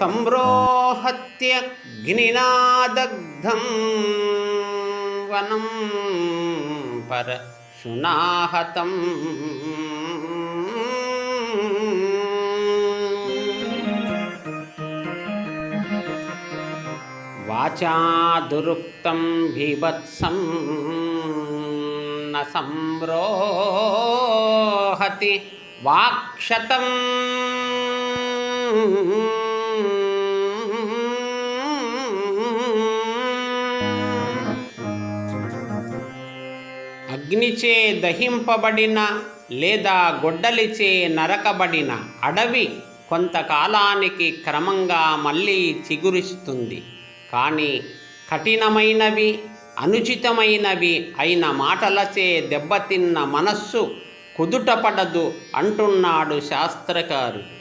సంరోహత్యగ్నినాదగ్ధం వనం పర సునాహతం. వాచా దురుక్తం భీభత్సం న సంరోహతి వాక్షతం. అగ్నిచే దహింపబడిన లేదా గొడ్డలిచే నరకబడిన అడవి కొంతకాలానికి క్రమంగా మళ్ళీ చిగురిస్తుంది. కానీ కఠినమైనవి అనుచితమైనవి అయిన మాటలచే దెబ్బతిన్న మనస్సు కుదుటపడదు అంటున్నాడు శాస్త్రకారు.